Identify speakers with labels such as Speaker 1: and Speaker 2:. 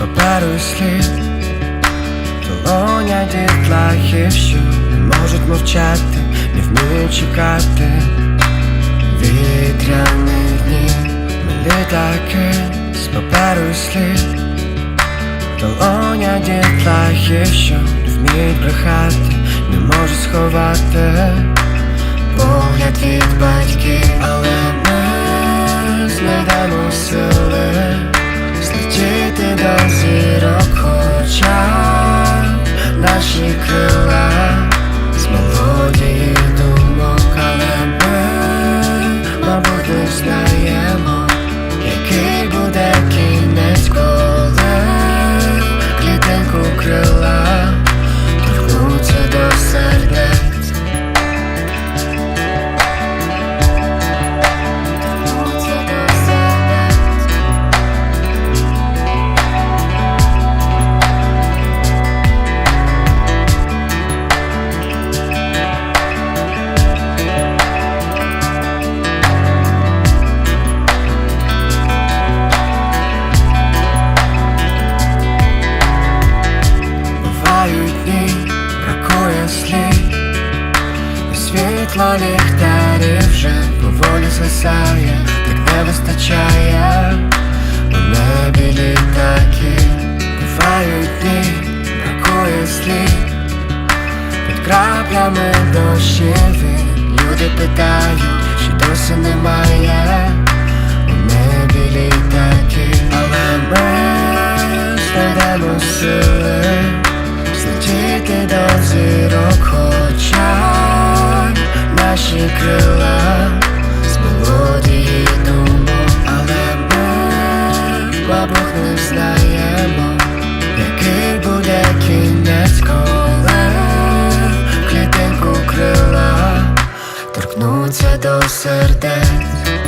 Speaker 1: паперу слід Долоня дітлахів, що не можуть мовчати, не вміють чекати Вітряні дні, літаки з паперу і слід. Долоня дітлахів, що не вміють брехати, не можуть сховати. Погляд від світло ліхтарів вже поволі згасає, так не вистачає. У небі літаки Бувають дні, бракує слів. Під краплями дощів Люди питають, чи досі немає. У небі літаки Але ми знайдемо сили Злетіти до зірок, хоча наші крила з мелодії думок, але ми, бабух не знаємо, який буде кінець, коли клітинку крила торкнуться до сердець.